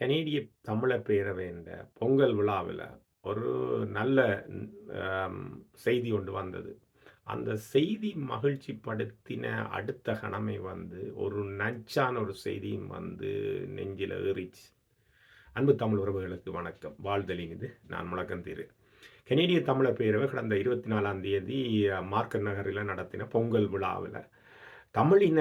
கனேடிய தமிழர் பேரவைன்ற பொங்கல் விழாவில் ஒரு நல்ல செய்தி ஒன்று வந்தது. அந்த செய்தி மகிழ்ச்சி படுத்தின அடுத்த கணமை வந்து ஒரு நச்சான ஒரு செய்தியும் வந்து நெஞ்சில் ஏறிச்சு. அன்பு தமிழ் உறவுகளுக்கு வணக்கம். வாழ்தலிங்குது நான் முழக்கம் தீரு. கனேடிய தமிழர் பேரவை கடந்த இருபத்தி நாலாம் தேதி மார்க்கெட் நகரில் நடத்தின பொங்கல் விழாவில் தமிழின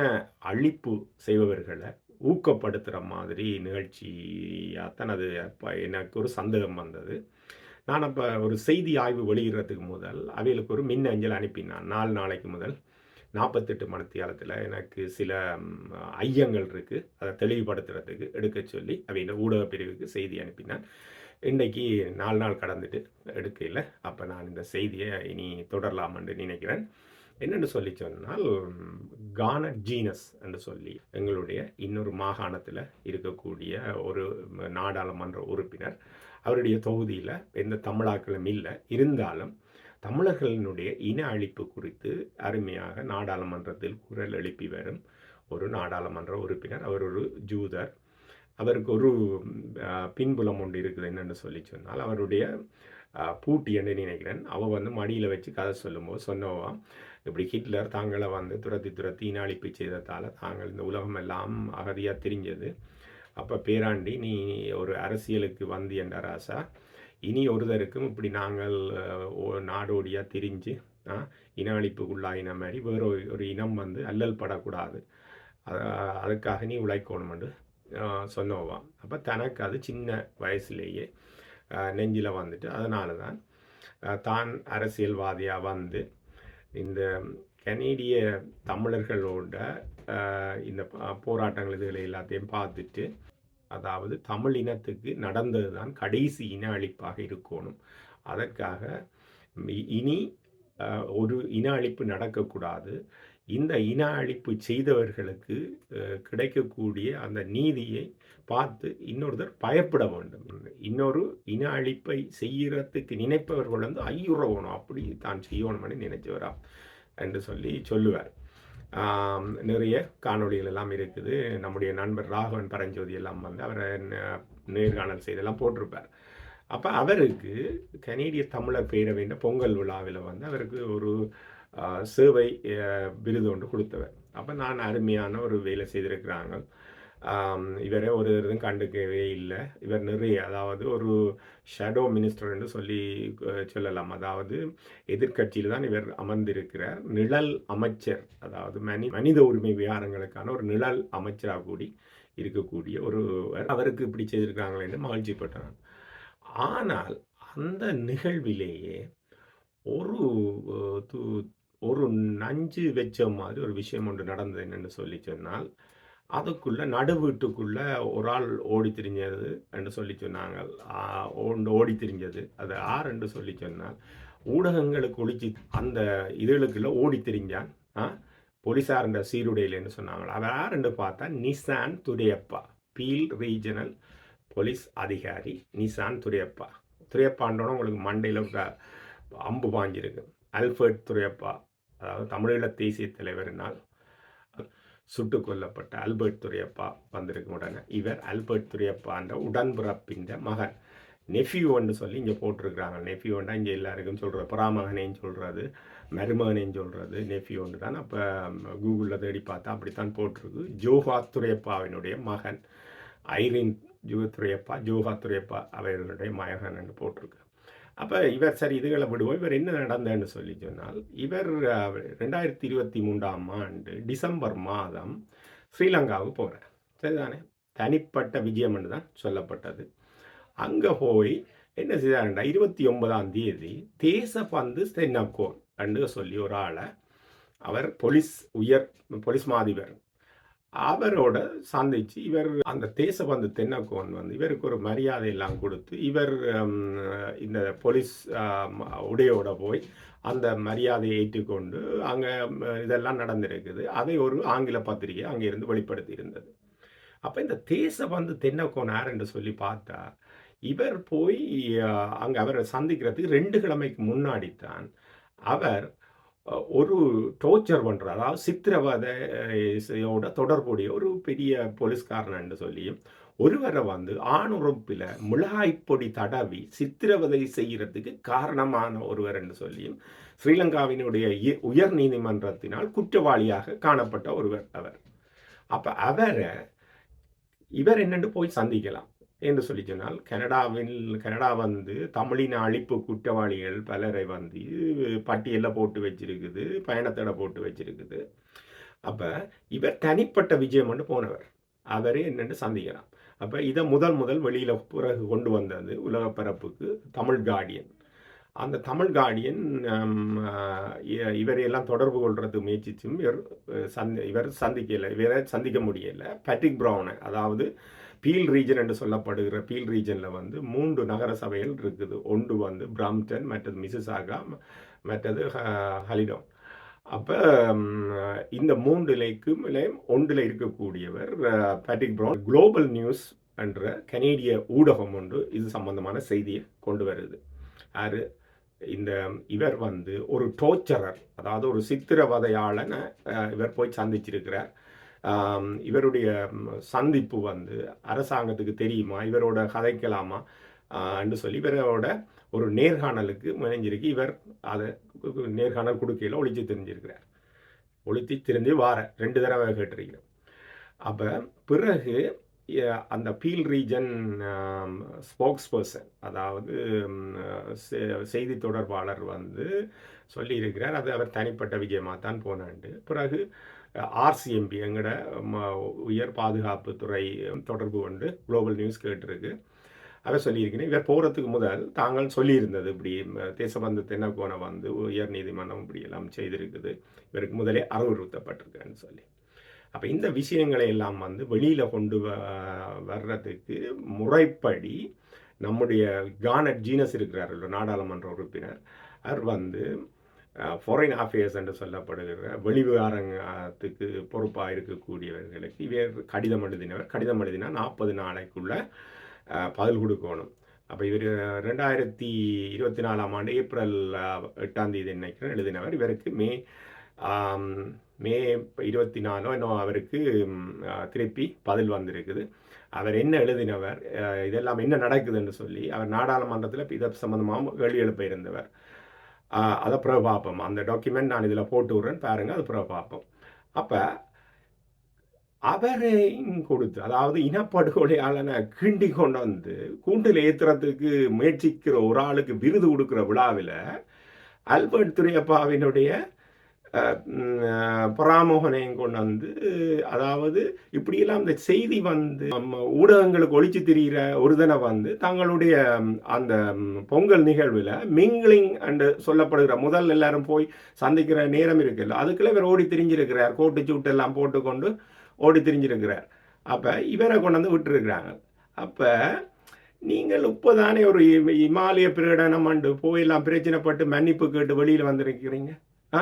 அழிப்பு செய்பவர்களை ஊக்கப்படுத்துகிற மாதிரி நிகழ்ச்சியாகத்தான் அது அப்போ எனக்கு ஒரு சந்தேகம் வந்தது. நான் அப்போ ஒரு செய்தி ஆய்வு வெளியிடுறதுக்கு முதல் அவைகளுக்கு ஒரு மின் அஞ்சல் அனுப்பினான். நாலு நாளைக்கு முதல் நாற்பத்தெட்டு மணித்தியாலத்தில் எனக்கு சில ஐயங்கள் இருக்குது அதை தெளிவுபடுத்துறதுக்கு எடுக்க சொல்லி அவையில் ஊடக பிரிவுக்கு செய்தி அனுப்பினான். இன்றைக்கி நாலு நாள் கடந்துட்டு எடுக்கையில். அப்போ நான் இந்த செய்தியை இனி தொடரலாம்னு என்று நினைக்கிறேன். என்னென்னு சொல்லி சொன்னால் கானட் ஜீனஸ் என்று சொல்லி எங்களுடைய இன்னொரு மாகாணத்தில் இருக்கக்கூடிய ஒரு நாடாளுமன்ற உறுப்பினர் அவருடைய தொகுதியில் எந்த தமிழாக்களும் இல்லை. இருந்தாலும் தமிழர்களினுடைய இன அழிப்பு குறித்து அருமையாக நாடாளுமன்றத்தில் குரல் எழுப்பி வரும் ஒரு நாடாளுமன்ற உறுப்பினர். அவர் ஒரு ஜூதர். அவருக்கு ஒரு பின்புலம் ஒன்று இருக்குது என்னென்னு சொல்லி சொன்னால் அவருடைய பூட்டி என்று நினைக்கிறேன். அவள் வந்து மடியில் வச்சு கதை சொல்லும்போது சொன்னவா இப்படி ஹிட்லர் தாங்களை வந்து துரத்தி துரத்தி இனாளிப்பு செய்ததால் தாங்கள் இந்த உலகம் எல்லாம் அகதியாக தெரிஞ்சது. அப்போ பேராண்டி நீ ஒரு அரசியலுக்கு வந்து என்ற ராசா இனி ஒருதருக்கும் இப்படி நாங்கள் ஓ- நாடோடியாக திரிஞ்சு ஆ, மாதிரி வேற ஒரு ஒரு இனம் வந்து அல்லல் படக்கூடாது. அதுக்காக நீ உழைக்கணுமென்று சொன்னோவா. அப்போ தனக்கு அது சின்ன வயசுலேயே நெஞ்சில் வந்துட்டு அதனால தான் தான் அரசியல்வாதியாக வந்து இந்த கனேடிய தமிழர்களோட இந்த போராட்டங்கள் இதுகளை எல்லாத்தையும் பார்த்துட்டு அதாவது தமிழ் இனத்துக்கு நடந்தது தான் கடைசி இன அழிப்பாக இருக்கணும். அதற்காக இனி ஒரு இன அழிப்பு நடக்கக்கூடாது. இந்த இன அழிப்பு செய்தவர்களுக்கு கிடைக்கக்கூடிய அந்த நீதியை பார்த்து இன்னொருத்தர் பயப்பட வேண்டும். இன்னொரு இன அழிப்பை செய்யறதுக்கு நினைப்பவர்கள் வந்து ஐயுறவணும். அப்படி தான் செய்யணும்னு நினைச்சவரா என்று சொல்லி சொல்லுவார். நிறைய காணொளிகள் எல்லாம் இருக்குது. நம்முடைய நண்பர் ராகவன் பரஞ்சோதி எல்லாம் வந்து அவரை நேர்காணல் செய்தெல்லாம் போட்டிருப்பார். அப்போ அவருக்கு கனேடிய தமிழர் பேரவையின் பொங்கல் விழாவில் வந்து அவருக்கு ஒரு சேவை விருது ஒன்று கொடுத்தவர் அப்போ நான் அருமையான ஒரு வேலை செய்திருக்கிறாங்க. இவரை ஒரு இதுவும் கண்டுக்கவே இல்லை. இவர் நிறைய அதாவது ஒரு ஷேடோ மினிஸ்டர் என்று சொல்லி சொல்லலாம். அதாவது எதிர்கட்சியில் தான் இவர் அமர்ந்திருக்கிறார். நிழல் அமைச்சர் அதாவது மனி மனித உரிமை விவகாரங்களுக்கான ஒரு நிழல் அமைச்சராக கூடி இருக்கக்கூடிய ஒரு அவருக்கு இப்படி செய்திருக்காங்களேன்னு மகிழ்ச்சிப்பட்டான் ஆனால் அந்த நிகழ்விலேயே ஒரு ஒரு நஞ்சு வச்ச மாதிரி ஒரு விஷயம் ஒன்று நடந்தது என்னென்னு சொல்லி சொன்னால் அதுக்குள்ளே நடு வீட்டுக்குள்ளே ஒரு ஆள் ஓடி திரிஞ்சது என்று சொல்லி சொன்னாங்க. ஒன்று ஓடி திரிஞ்சது. அது ஆர் என்று சொல்லி சொன்னால் ஊடகங்களுக்கு ஒழிச்சு அந்த இதுகளுக்குள்ள ஓடி திரிஞ்சான். ஆ போலீஸார்ன்ற சீருடையிலன்னு சொன்னாங்க அவர் யாருன்னு பார்த்தா Nishan Duraiappah Peel regional police அதிகாரி நிசான் துரையப்பா. துரையப்பான்றோட உங்களுக்கு மண்டையில் அம்பு பாஞ்சிருக்கு. அல்ஃபர்ட் துரையப்பா அதாவது தமிழீழ தேசிய தலைவரினால் சுட்டு கொல்லப்பட்ட அல்பர்ட் துரையப்பா வந்திருக்கும் உடனே. இவர் அல்பர்ட் துரையப்பான்ற உடன்பிறப்பின் மகன். நெஃபியூன்னு சொல்லி இங்கே போட்டிருக்கிறாங்க. நெஃப்யூண்டா இங்கே எல்லாருக்கும் சொல்கிறது பராமகனேன்னு சொல்கிறது மருமகனேன்னு சொல்கிறது நெஃபியூன்னு தான். அப்போ கூகுளில் தேடி பார்த்தா அப்படித்தான் போட்டிருக்கு. ஜோஹா துரையப்பாவினுடைய மகன். ஐரின் ஜோ துரையப்பா ஜோஹா துரையப்பா அவர்களுடைய மகன் போட்டிருக்கு. அப்போ இவர் சரி இதுகளை விடுவோம். இவர் என்ன நடந்ததுன்னு சொல்லி சொன்னால் இவர் ரெண்டாயிரத்தி இருபத்தி மூன்றாம் ஆண்டு டிசம்பர் மாதம் ஸ்ரீலங்காவுக்கு போகிறார் சரிதானே? தனிப்பட்ட விஜயம்னு தான் சொல்லப்பட்டது. அங்கே போய் என்ன செய்தாருண்டா இருபத்தி ஒன்பதாம் தேதி தேசபந்து தென்னக்கோன் என்று சொல்லி ஒரு ஆளை அவர் போலீஸ் உயர் போலீஸ் மாதிபர் அவரோட சந்திச்சு இவர் அந்த தேசபந்து தென்னக்கோன் வந்து இவருக்கு ஒரு மரியாதை எல்லாம் கொடுத்து இவர் இந்த போலீஸ் உடையோட போய் அந்த மரியாதையை ஏற்றுக்கொண்டு அங்கே இதெல்லாம் நடந்திருக்குது. அதை ஒரு ஆங்கில பத்திரிகை அங்கே இருந்து வெளிப்படுத்தி இருந்தது அப்போ இந்த தேசபந்து தென்னக்கோன் யார் என்று சொல்லி பார்த்தா இவர் போய் அங்கே அவரை சந்திக்கிறதுக்கு ரெண்டு கிழமைக்கு முன்னாடி தான் அவர் ஒரு டோர்ச்சர் பண்ணுற அதாவது சித்திரவதையோட தொடர்புடைய ஒரு பெரிய போலீஸ்காரன் என்று சொல்லியும் ஒருவரை வந்து ஆணுறுப்பில் மிளகாய்ப்பொடி தடவி சித்திரவதை செய்கிறதுக்கு காரணமான ஒருவர் என்று சொல்லியும் ஸ்ரீலங்காவினுடைய உயர் நீதிமன்றத்தினால் குற்றவாளியாக காணப்பட்ட ஒருவர் அவர். அப்போ அவரை இவர் என்னென்று போய் சந்திக்கலாம். என்று சொல்லி சொன்னால் கனடாவில் கனடா வந்து தமிழின அழிப்பு குற்றவாளிகள் பலரை வந்து பட்டியலில் போட்டு வச்சிருக்குது பயணத்தடை போட்டு வச்சிருக்குது. அப்போ இவர் தனிப்பட்ட விஜயம் கொண்டு போனவர். அவரே என்னென்று சந்திக்கலாம். அப்போ இதை முதல் முதல் வெளியில் பிறகு கொண்டு வந்தது உலக பரப்புக்கு தமிழ் கார்டியன். அந்த தமிழ் கார்டியன் இவரையெல்லாம் தொடர்பு கொள்றது முயற்சிச்சும் இவர் சந்தி இவர் சந்திக்கலை இவரை சந்திக்க முடியலை. பேட்ரிக் ப்ரௌனை அதாவது பீல் ரீஜன் என்று சொல்லப்படுகிற பீல் ரீஜனில் வந்து மூன்று நகர சபைகள் இருக்குது. ஒன்று வந்து பிராம்டன் மற்றது மிசிசாகா மற்றது ஹலிடம். அப்போ இந்த மூன்றுலைக்கும் ஒன்றில் இருக்கக்கூடியவர் பேட்ரிக் ப்ரௌன். குளோபல் நியூஸ் என்ற கனேடிய ஊடகம் ஒன்று இது சம்பந்தமான செய்தியை கொண்டு வருது. யார்? இந்த இவர் வந்து ஒரு டோர்ச்சரர் அதாவது ஒரு சித்திரவதையாளனை இவர் போய் சந்திச்சிருக்கிறார். இவருடைய சந்திப்பு வந்து அரசாங்கத்துக்கு தெரியுமா? இவரோட கதைக்கலாமா? என்று சொல்லி இவரோட ஒரு நேர்காணலுக்கு முனைஞ்சிருக்கு. இவர் அதை நேர்காணல் கொடுக்கையில் ஒழிச்சு தெரிஞ்சிருக்கிறார். ஒழித்து தெரிஞ்சு வார ரெண்டு தடவை கேட்டிருக்கிறோம். அப்போ பிறகு அந்த பீல் ரீஜன் ஸ்போக்ஸ் பர்சன் அதாவது செய்தி தொடர்பாளர் வந்து சொல்லியிருக்கிறார். அது அவர் தனிப்பட்ட விஜயமாக தான் போனாண்டு. பிறகு ஆர்சிஎம்பி எங்கட உயர் பாதுகாப்பு துறை தொடர்பு கொண்டு குளோபல் நியூஸ் கேட்டிருக்கு. அதை சொல்லியிருக்கிறேன் இவர் போகிறதுக்கு முதல் தாங்கள் சொல்லியிருந்தது இப்படி தேசபந்து தென்னகோணம் வந்து உயர் நீதிமன்றம் இப்படி எல்லாம் செய்திருக்குது. இவருக்கு முதலே அறிவுறுத்தப்பட்டிருக்குன்னு சொல்லி. அப்போ இந்த விஷயங்களை எல்லாம் வந்து வெளியில் கொண்டு வர்றதுக்கு முறைப்படி நம்முடைய கானட் ஜீனஸ் இருக்கிறார்கள் நாடாளுமன்ற உறுப்பினர். அவர் வந்து ஃபாரின் அஃபேர்ஸ் என்று சொல்லப்படுகிற வெளிவிவகாரத்துக்கு பொறுப்பாக இருக்கக்கூடியவர்களுக்கு இவர் கடிதம் எழுதினவர். கடிதம் எழுதினா நாற்பது நாளைக்குள்ள பதில் கொடுக்கணும். அப்போ இவர் ரெண்டாயிரத்தி இருபத்தி நாலாம் ஆண்டு ஏப்ரல் எட்டாம் தேதி நினைக்கிறேன் எழுதினவர். இவருக்கு மே மே இருபத்தி நாலோ இன்னும் அவருக்கு திருப்பி பதில் வந்திருக்குது. அவர் என்ன எழுதினவர் இதெல்லாம் என்ன நடக்குதுன்னு சொல்லி அவர் நாடாளுமன்றத்தில் இதை சம்மந்தமாக கேள்வி எழுப்ப அதை பிறகு பார்ப்போம். அந்த டாக்குமெண்ட் நான் இதில் போட்டு விட்றேன் பாருங்கள் அது பிறகு பார்ப்போம். அப்போ அவரையும் கொடுத்து அதாவது இனப்படுகொலையாளனை கிண்டி கொண்டு வந்து கூண்டில் ஏற்றுறதுக்கு முயற்சிக்கிற ஒரு ஆளுக்கு விருது கொடுக்குற விழாவில் அல்பர்ட் துரியப்பாவினுடைய பராமோகனையும் கொண்டு வந்து அதாவது இப்படியெல்லாம் இந்த செய்தி வந்து நம்ம ஊடகங்களுக்கு ஒழிச்சு திரிகிற ஒருதனை வந்து தங்களுடைய அந்த பொங்கல் நிகழ்வில் மிங்கிளிங் அண்டு சொல்லப்படுகிற முதல் எல்லாரும் போய் சந்திக்கிற நேரம் இருக்குல்ல அதுக்குள்ளே இவர் ஓடி திரிஞ்சிருக்கிறார். கோட்டு சூட்டு எல்லாம் போட்டுக்கொண்டு ஓடி திரிஞ்சிருக்கிறார். அப்போ இவரை கொண்டு வந்து விட்டுருக்குறாங்க. அப்போ நீங்கள் இப்போ தானே ஒரு இமாலய பிரகடனம் அண்டு போயெல்லாம் பிரச்சனைப்பட்டு மன்னிப்பு கேட்டு வெளியில் வந்திருக்கிறீங்க. ஆ?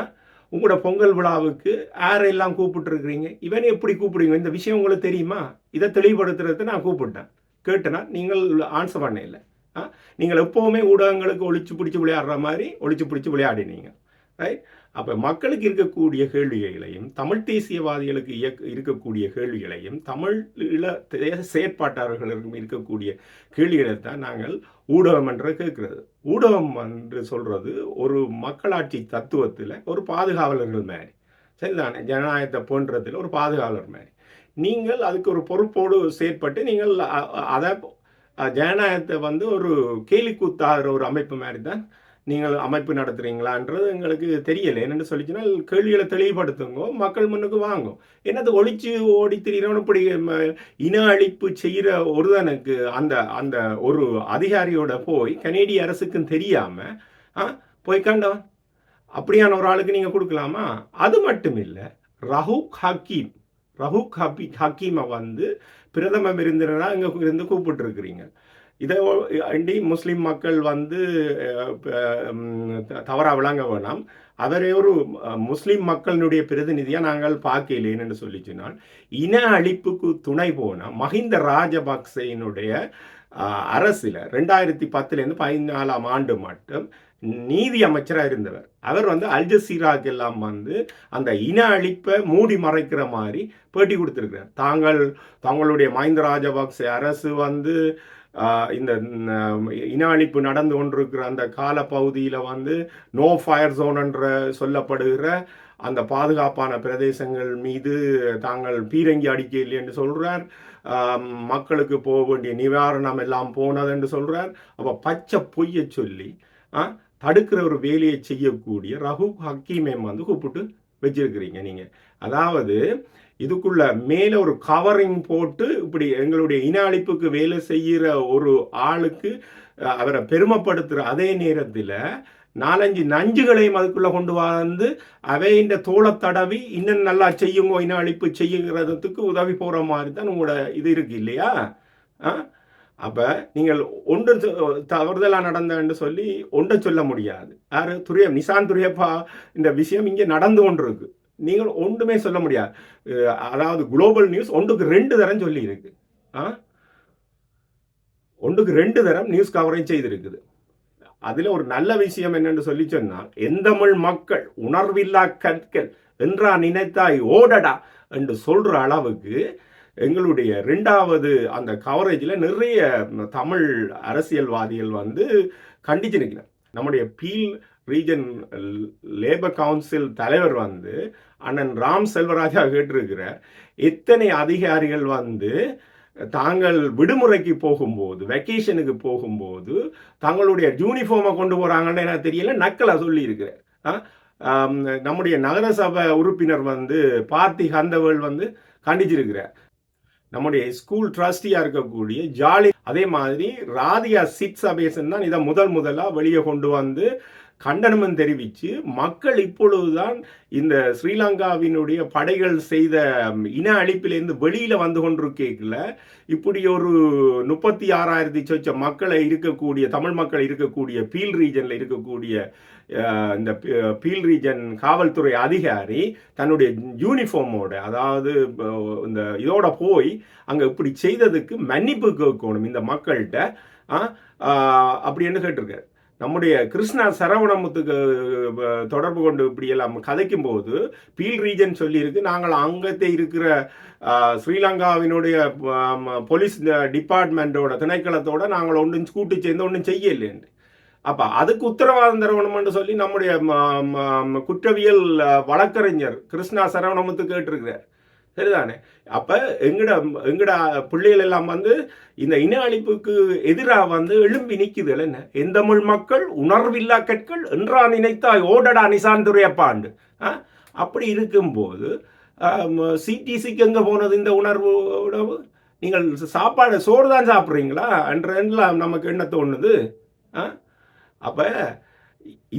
உங்களோட பொங்கல் விழாவுக்கு யாரெல்லாம் கூப்பிட்டுருக்குறீங்க? இவனை எப்படி கூப்பிடுவீங்க? இந்த விஷயம் உங்களுக்கு தெரியுமா? இதை தெளிவுபடுத்துறது நான் கூப்பிட்டேன். கேட்டேன்னா நீங்கள் ஆன்சர் பண்ண இல்லை ஆ? நீங்கள் எப்போவுமே ஊடகங்களுக்கு ஒழிச்சு பிடிச்சி விளையாடுற மாதிரி ஒழிச்சு பிடிச்சி விளையாடினீங்க. ரைட் அப்போ மக்களுக்கு இருக்கக்கூடிய கேள்விகளையும் தமிழ் தேசியவாதிகளுக்கு இயக்க இருக்கக்கூடிய கேள்விகளையும் தமிழில் தேச செயற்பாட்டாளர்களுக்கும் இருக்கக்கூடிய கேள்விகளை தான் நாங்கள் ஊடகம் என்று கேட்கிறது. ஊடகம் என்று சொல்கிறது ஒரு மக்களாட்சி தத்துவத்தில் ஒரு பாதுகாவலர்கள் மாதிரி. சரிதானே? ஜனநாயகத்தை போன்றதில் ஒரு பாதுகாவலர் மாதிரி. நீங்கள் அதுக்கு ஒரு பொறுப்போடு செயற்பட்டு நீங்கள் அதை ஜனநாயகத்தை வந்து ஒரு கேலிக்கூத்தாகிற ஒரு அமைப்பு மாதிரி தான் நீங்கள் அமைப்பு நடத்துகிறீங்களான்றது எங்களுக்கு தெரியலை. என்னென்னு சொல்லிச்சுன்னா கேள்விகளை தெளிவுபடுத்துங்க மக்கள் முன்னுக்கு வாங்கும் என்னது ஒழிச்சு ஓடி திரிகிறோன்னு இப்படி இன அழிப்பு செய்கிற ஒருதனுக்கு அந்த அந்த ஒரு அதிகாரியோட போய் கனேடிய அரசுக்கும் தெரியாமல் ஆ போய் கண்டவன். அப்படியான ஒரு ஆளுக்கு நீங்கள் கொடுக்கலாமா? அது மட்டும் இல்லை ரஹூக் ஹக்கீம் ரஹூக் ஹபி ஹக்கீமை வந்து பிரதம விருந்தினராக இங்கே இருந்து கூப்பிட்டுருக்குறீங்க. இதை அண்டி முஸ்லீம் மக்கள் வந்து தவறாக விளங்க வேணாம். அவரே ஒரு முஸ்லீம் மக்களினுடைய பிரதிநிதியாக நாங்கள் பார்க்கலேன்னு சொல்லி சொன்னால் இன அழிப்புக்கு துணை போன மஹிந்த ராஜபக்சையினுடைய அரசில் ரெண்டாயிரத்தி பத்துலேருந்து பதினாலாம் ஆண்டு மட்டும் நீதி அமைச்சராக இருந்தவர். அவர் வந்து அல்ஜசீராக்கு எல்லாம் வந்து அந்த இன அழிப்பை மூடி மறைக்கிற மாதிரி பேட்டி கொடுத்துருக்கிறார். தாங்கள் தங்களுடைய மஹிந்த ராஜபக்சே அரசு வந்து இந்த ம், இன நடந்து கொண்டிருக்கிற அந்த கால பகுதியில் வந்து நோ ஃபயர் ஜோன் என்ற சொல்லப்படுகிற அந்த பாதுகாப்பான பிரதேசங்கள் மீது தாங்கள் பீரங்கி அடிக்க இல்லை என்று சொல்கிறார் மக்களுக்கு போக வேண்டிய நிவாரணம் எல்லாம் போனது என்று சொல்கிறார் அப்போ பச்சை பொய்யை சொல்லி ஆ, தடுக்கிற ஒரு வேலையை செய்யக்கூடிய ரகு ஹக்கீமே வந்து கூப்பிட்டு வச்சிருக்கிறீங்க நீங்கள் அதாவது இதுக்குள்ள மேல ஒரு கவரிங் போட்டு இப்படி எங்களுடைய இன அழிப்புக்கு வேலை செய்கிற ஒரு ஆளுக்கு அவரை பெருமைப்படுத்துகிற அதே நேரத்தில் நாலஞ்சு நஞ்சுகளையும் அதுக்குள்ள கொண்டு வந்து அவை இந்த தோளை தடவி இன்னும் நல்லா செய்யுங்கோ இன அழிப்பு செய்யுங்கிறதுக்கு உதவி போகிற மாதிரி தான் உங்களோட இது இருக்கு இல்லையா? அப்போ நீங்கள் ஒன்று சொ- தவறுதலா நடந்தன்னு சொல்லி ஒன்றை சொல்ல முடியாது. யார்? துரிய நிசான் துரியப்பா இந்த விஷயம் இங்கே நடந்து கொண்டிருக்கு. நீங்கள் ஒன்றுமே சொல்ல முடியாது. அதாவது குளோபல் நியூஸ் ஒன்றுக்கு ரெண்டு தரம் சொல்லி இருக்கு ஆ? ஒன்றுக்கு ரெண்டு தரம் நியூஸ் கவரேஜ் செய்திருக்குது. அதில் ஒரு நல்ல விஷயம் என்னென்று சொல்லி சொன்னால் எந்தமிழ் மக்கள் உணர்வில்லா கற்கள் என்றா நினைத்தாய் ஓடடா என்று சொல்கிற அளவுக்கு எங்களுடைய ரெண்டாவது அந்த கவரேஜில் நிறைய தமிழ் அரசியல்வாதிகள் வந்து கண்டிச்சிருக்கிறார் நம்முடைய பீல் ரீஜன் லேபர் கவுன்சில் தலைவர் வந்து அண்ணன் ராம் செல்வராஜா கேட்டிருக்கிறார். எத்தனை அதிகாரிகள் வந்து தாங்கள் விடுமுறைக்கு போகும்போது வெக்கேஷனுக்கு போகும்போது தங்களுடைய யூனிஃபார்மை கொண்டு போகிறாங்கன்னு எனக்கு தெரியல நக்கலை சொல்லியிருக்கிறார். நம்முடைய நகரசபை உறுப்பினர் வந்து பார்த்தி ஹந்தவேல் வந்து கண்டிச்சிருக்கிறார். நம்முடைய ஸ்கூல் ட்ரஸ்டியா இருக்கக்கூடிய ஜாலி அதே மாதிரி ராதியா சிட் சபேசன் தான் இதை முதல் முதலா வெளியே கொண்டு வந்து கண்டனமும் தெரிவித்து மக்கள் இப்பொழுதுதான் இந்த ஸ்ரீலங்காவினுடைய படைகள் செய்த இன அழிப்பிலேருந்து வெளியில் வந்து கொண்டிருக்கல இப்படி ஒரு முப்பத்தி ஆறாயிரத்தி சொச்ச மக்களை இருக்கக்கூடிய தமிழ் மக்கள் இருக்கக்கூடிய பீல் ரீஜனில் இருக்கக்கூடிய இந்த பீ- பீல் ரீஜன் காவல்துறை அதிகாரி தன்னுடைய யூனிஃபார்மோட அதாவது இந்த இதோட போய் அங்கே இப்படி செய்ததுக்கு மன்னிப்பு கேட்கணும் இந்த மக்கள்கிட்ட. அப்படி என்ன அப்படின்னு கேட்டிருக்காரு? நம்முடைய கிருஷ்ணா சரவணமுத்துக்கு தொடர்பு கொண்டு இப்படி எல்லாம் கதைக்கும் போது பீல் ரீஜன் சொல்லியிருக்கு நாங்கள் அங்கத்தை இருக்கிற ஸ்ரீலங்காவினுடைய போலீஸ் டிபார்ட்மெண்ட்டோட திணைக்களத்தோட நாங்கள் ஒன்றும் கூட்டு சேர்ந்து ஒன்றும் செய்யலைன்னு அப்போ அதுக்கு உத்தரவாதம் தரணும்னு சொல்லி நம்முடைய ம- ம- குற்றவியல் வழக்கறிஞர் கிருஷ்ணா சரவணமுத்து கேட்டிருக்கிறார். சரிதானே? அப்போ எங்கட எங்கட பிள்ளைகள் எல்லாம் வந்து இந்த இன அழிப்புக்கு எதிராக வந்து எழும்பி நிற்குது என்ன? எந்தமிழ் மக்கள் உணர்வில்லா கற்கள் என்றா நினைத்தாய்? ஓடடா நிசான் துரையப்பாண்டு ஆ? அப்படி இருக்கும்போது சிடிசிக்கு எங்கே போனது இந்த உணர்வு உணவு? நீங்கள் சாப்பாடு சோறு தான் சாப்பிட்றீங்களா? அன்றெல்லாம் நமக்கு என்ன தோணுது? ஆ?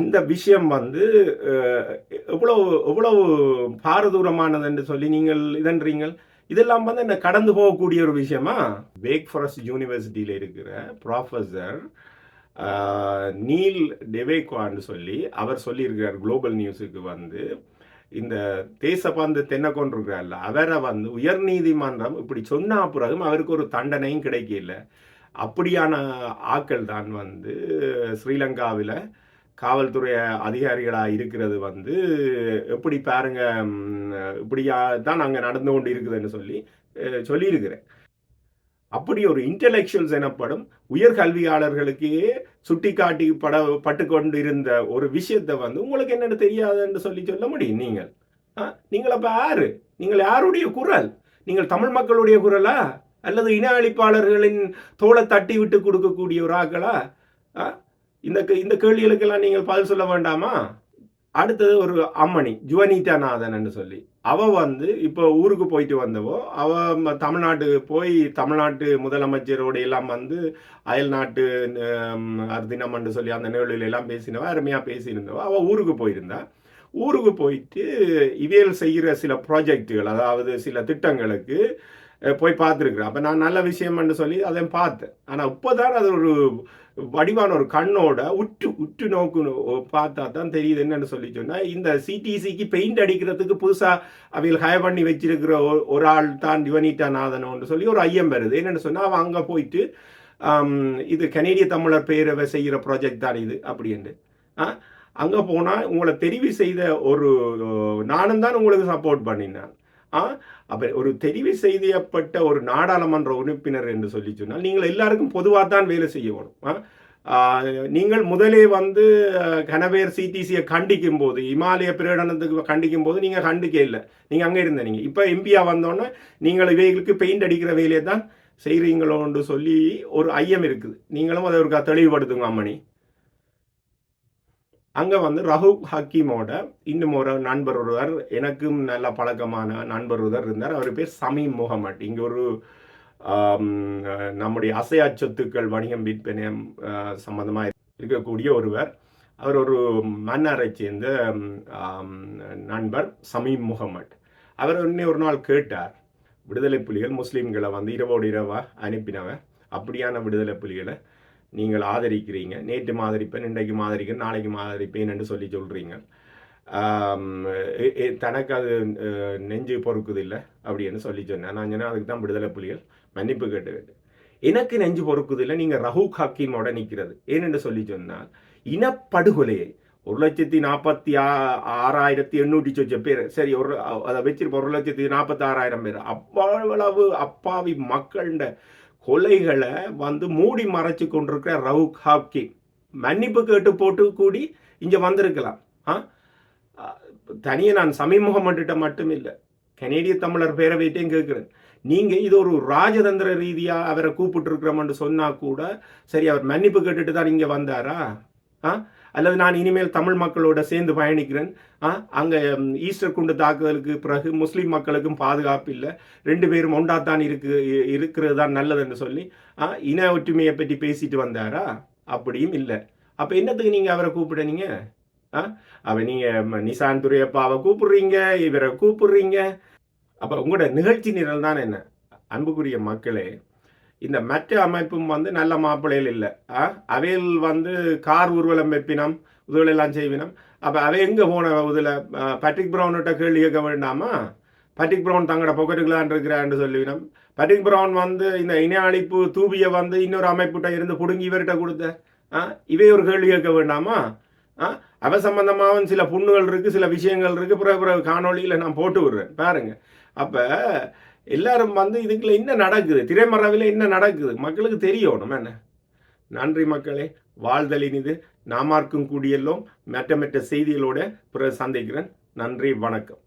இந்த விஷயம் வந்து எவ்வளவு எவ்வளவு பாரதூரமானது என்று சொல்லி நீங்கள் இதன்றீங்கள்? இதெல்லாம் வந்து என்ன கடந்து போகக்கூடிய ஒரு விஷயமா? வேக் ஃபாரஸ்ட் யூனிவர்சிட்டியில் இருக்கிற ப்ராஃபஸர் நீல் டெவேக்வான்னு சொல்லி அவர் சொல்லியிருக்கிறார். குளோபல் நியூஸுக்கு வந்து இந்த தேசபந்து தென்னக்கொண்டிருக்கிறார்ல அவரை வந்து உயர்நீதிமன்றம் இப்படி சொன்ன பிறகும் அவருக்கு ஒரு தண்டனையும் கிடைக்கல. அப்படியான ஆட்கள் தான் வந்து ஸ்ரீலங்காவில் காவல்துறை அதிகாரிகளாக இருக்கிறது வந்து எப்படி பாருங்க இப்படியா தான் அங்கே நடந்து கொண்டு இருக்குதுன்னு சொல்லி சொல்லியிருக்கிறேன் அப்படி ஒரு இன்டலெக்சுவல்ஸ் எனப்படும் உயர்கல்வியாளர்களுக்கே சுட்டிக்காட்டி பட பட்டு கொண்டு இருந்த ஒரு விஷயத்தை வந்து உங்களுக்கு என்னென்னு தெரியாதுன்னு சொல்லி சொல்ல முடியும் நீங்கள் ஆ? நீங்கள் அப்போ யாரு நீங்கள் யாருடைய குரல் நீங்கள் தமிழ் மக்களுடைய குரலா அல்லது இன அழிப்பாளர்களின் தோலை தட்டி விட்டு கொடுக்கக்கூடிய ஒரு ஆக்களா ஆ? இந்த கே- இந்த கேள்விகளுக்கெல்லாம் நீங்கள் பதில் சொல்ல வேண்டாமா? அடுத்தது ஒரு அம்மணி ஜுவனிதா நாதன் சொல்லி. அவ வந்து இப்போ ஊருக்கு போயிட்டு வந்தவோ அவ தமிழ்நாட்டுக்கு போய் தமிழ்நாட்டு முதலமைச்சரோட எல்லாம் வந்து அயல் நாட்டு அர்தினம் சொல்லி அந்த நிகழ்வில் எல்லாம் பேசினவ அருமையாக பேசியிருந்தவோ அவள் ஊருக்கு போயிருந்தா. ஊருக்கு போயிட்டு இவியல் செய்கிற சில ப்ராஜெக்டுகள் அதாவது சில திட்டங்களுக்கு போய் பார்த்துருக்குறேன். அப்போ நான் நல்ல விஷயம்னு சொல்லி அதை பார்த்தேன். ஆனால் இப்போ தான் அது ஒரு வடிவான ஒரு கண்ணோட உற்று உற்று நோக்கு பார்த்தா தான் தெரியுது என்னன்னு சொல்லி சொன்னால் இந்த சிடிசிக்கு பெயிண்ட் அடிக்கிறதுக்கு புதுசாக அவையில் ஹய பண்ணி வச்சிருக்கிற ஒரு- ஒரு ஆள் தான் யுவனிட்டா நாதனோன்னு சொல்லி ஒரு ஐயம் வருது. என்னென்னு சொன்னால் அவன் அங்கே போயிட்டு இது கனேடிய தமிழர் பேரவை செய்கிற ப்ராஜெக்ட் தான் இது அப்படின்ட்டு ஆ அங்கே போனால் உங்களை தெரிவு செய்த ஒரு நானும் தான் உங்களுக்கு சப்போர்ட் பண்ணினேன். அப்போ ஒரு தெரிவு செய்யப்பட்ட ஒரு நாடாளுமன்ற உறுப்பினர் என்று சொல்லி சொன்னால் நீங்கள் எல்லாருக்கும் பொதுவாக தான் வேலை செய்யணும் ஆ? நீங்கள் முதலே வந்து கனவேர் சிடிசியை கண்டிக்கும் போது இமாலய பிரகடனத்துக்கு கண்டிக்கும் போது நீங்கள் கண்டிக்க இல்லை. நீங்கள் அங்கே இருந்த நீங்கள் இப்போ எம்பியா வந்தோன்னே நீங்கள் இவைகளுக்கு பெயிண்ட் அடிக்கிற வேலையை தான் செய்கிறீங்களோன்னு சொல்லி ஒரு ஐயம் இருக்குது. நீங்களும் அதை ஒரு தெளிவுபடுத்துங்க அம்மணி. அங்கே வந்து ரஹூப் ஹக்கீமோட இன்னும் ஒரு நண்பர் ஒருவர் எனக்கும் நல்ல பழக்கமான நண்பர் ஒருவர் இருந்தார். அவர் பேர் சமீம் முகமட். இங்கே ஒரு நம்முடைய அசையா சொத்துக்கள் வணிகம் விற்பனை சம்பந்தமாக இருக்கக்கூடிய ஒருவர். அவர் ஒரு மன்னரை சேர்ந்த நண்பர் சமீம் முகமட். அவர் உடனே ஒரு நாள் கேட்டார் விடுதலை புலிகள் முஸ்லீம்களை வந்து இரவோடு இரவாக அனுப்பினவன் அப்படியான விடுதலை புலிகளை நீங்கள் ஆதரிக்கிறீங்க. நேற்று மாதிரிப்பேன் இன்றைக்கு மாதிரிப்பேன் நாளைக்கு மாதிரிப்பேன் என்று சொல்லி சொல்கிறீங்க தனக்கு அது நெஞ்சு நெஞ்சு பொறுக்குதில்லை அப்படின்னு சொல்லி சொன்னேன். நான் சொன்னேன் அதுக்கு தான் விடுதலை புலிகள் மன்னிப்பு கேட்டு வேண்டும் எனக்கு நெஞ்சு பொறுக்குதில்லை நீங்கள் ரஹூக் ஹக்கீமோட நிற்கிறது. ஏனென்று சொல்லி சொன்னால் இனப்படுகொலையை ஒரு லட்சத்தி நாற்பத்தி ஆ ஆறாயிரத்தி எண்ணூற்றி சொச்ச பேர் சரி ஒரு அதை வச்சிருப்போம் ஒரு லட்சத்தி நாற்பத்தி ஆறாயிரம் பேர். அவ்வளவு அப்பாவி மக்கள்கிட்ட கொலைகளை வந்து மூடி மறைச்சு கொண்டிருக்கிற ரவுக் ஹாக்கி மன்னிப்பு கேட்டு போட்டு கூடி இங்கே வந்திருக்கலாம். ஆ? தனியே நான் சமீமுகமன்றிட்ட மட்டும் இல்லை கனேடிய தமிழர் பேரவைட்டையும் கேட்குறேன். நீங்கள் இது ஒரு ராஜதந்திர ரீதியாக அவரை கூப்பிட்டுருக்கிறோம்னு சொன்னால் கூட சரி அவர் மன்னிப்பு கேட்டுட்டு தான் இங்கே வந்தாரா? ஆ? அல்லது நான் இனிமேல் தமிழ் மக்களோட சேர்ந்து பயணிக்கிறேன். ஆ அங்கே ஈஸ்டர் குண்டு தாக்குதலுக்கு பிறகு முஸ்லீம் மக்களுக்கும் பாதுகாப்பு இல்லை. ரெண்டு பேரும் ஒன்றாத்தான் இருக்கு இருக்கிறது தான் நல்லதுன்னு சொல்லி ஆ இன ஒற்றுமையை பற்றி பேசிட்டு வந்தாரா? அப்படியும் இல்லை. அப்போ என்னத்துக்கு நீங்கள் அவரை கூப்பிடுனீங்க? ஆ அவ நீங்கள் நிசான் துரையப்பாவை கூப்பிடுறீங்க இவரை கூப்பிடுறீங்க. அப்போ உங்களோட நிகழ்ச்சி நிரல் தான் என்ன? அன்புக்குரிய மக்களே இந்த மற்ற அமைப்பும் வந்து நல்ல மாப்பிள்ளைகள் இல்லை. ஆ? அவையில் வந்து கார் ஊர்வலம் வைப்பினம் உதவியெல்லாம் செய்வினம். அப்போ அவை எங்கே போன இதில்? பட்ரிக் ப்ரௌன்கிட்ட கேள்வி கேட்க வேண்டாமா? பட்ரிக் ப்ரௌன் தங்களோட பொக்கெட்டுக்கலான் இருக்கிறான்னு சொல்லிவினம். பட்ரிக் ப்ரௌன் வந்து இந்த இன அழிப்பு தூபியை வந்து இன்னொரு அமைப்புகிட்ட இருந்து பிடுங்கி இவர்கிட்ட கொடுத்த ஆ? இவை ஒரு கேள்வி கேட்க வேண்டாமா? ஆ? அவ சம்பந்தமாகவும் சில புண்ணுகள் இருக்குது சில விஷயங்கள் இருக்குது பிறகு பிறகு காணொளியில் நான் போட்டு விடுறேன். பாருங்கள் அப்போ எல்லாரும் வந்து இதுக்குள்ள என்ன நடக்குது? திரைமறைவில் என்ன நடக்குது? மக்களுக்கு தெரியணும் என்ன? நன்றி மக்களே. வாழ்தலின் இது. நாமார்க்கும் கூடியெல்லாம். மற்ற மற்ற செய்திகளோட பிறகு சந்திக்கிறேன். நன்றி வணக்கம்.